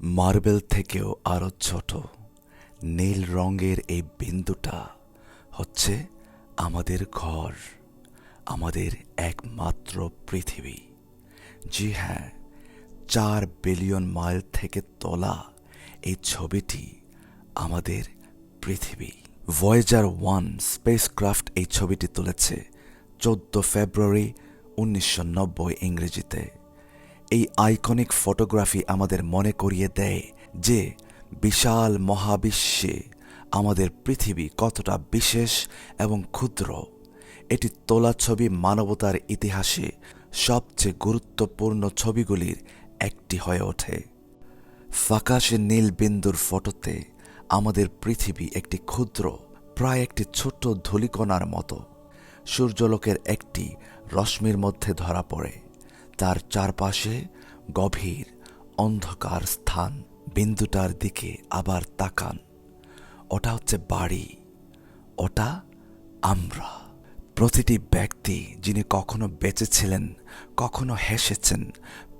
Marble থেকেও আরও ছোট। নীল রঙের এই বিন্দুটা হচ্ছে আমাদের ঘর, আমাদের একমাত্র পৃথিবী। জি হ্যাঁ চার বিলিয়ন মাইল থেকে তোলা এই ছবিটি আমাদের পৃথিবী। ভয়েজার ওয়ান স্পেসক্রাফট এই ছবিটি তুলেছে চোদ্দ ফেব্রুয়ারি উনিশশো নব্বই ইংরেজিতে। এই আইকনিক ফটোগ্রাফি আমাদের মনে করিয়ে দেয় যে বিশাল মহাবিশ্বে আমাদের পৃথিবী কতটা বিশেষ এবং ক্ষুদ্র। এটি তোলা ছবি মানবতার ইতিহাসে সবচেয়ে গুরুত্বপূর্ণ ছবিগুলির একটি হয়ে ওঠে। ফাঁকাশে নীল বিন্দুর ফটোতে আমাদের পৃথিবী একটি ক্ষুদ্র, প্রায় একটি ছোট্ট ধূলিকণার মতো। সূর্যলোকের একটি রশ্মির মধ্যে ধরা পড়ে। তার চারপাশে গভীর অন্ধকার স্থান। বিন্দুটার দিকে আবার তাকান। ওটা হচ্ছে বাড়ি। ওটা আমরা। প্রতিটি ব্যক্তি যিনি কখনো বেঁচেছিলেন, কখনো হেসেছেন,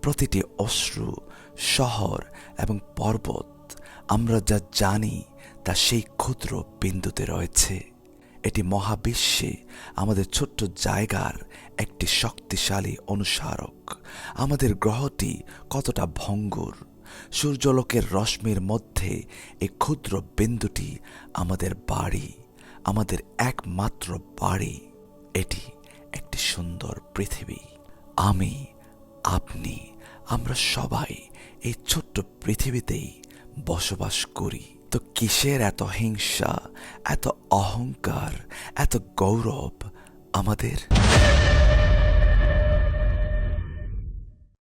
প্রতিটি অশ্রু, শহর এবং পর্বত, আমরা যা জানি তা সেই ক্ষুদ্র বিন্দুতে রয়েছে। এটি মহাবিশ্বে আমাদের ছোট্ট জায়গার একটি শক্তিশালী অনুসারক। আমাদের গ্রহটি কতটা ভঙ্গুর। সূর্যলোকের রশ্মির মধ্যে এই ক্ষুদ্র বিন্দুটি আমাদের বাড়ি, আমাদের একমাত্র বাড়ি। এটি একটি সুন্দর পৃথিবী। আমি, আপনি, আমরা সবাই এই ছোট্ট পৃথিবীতেই বসবাস করি। তো কিসের এত হিংসা, এত অহংকার, এত গৌরব আমাদের?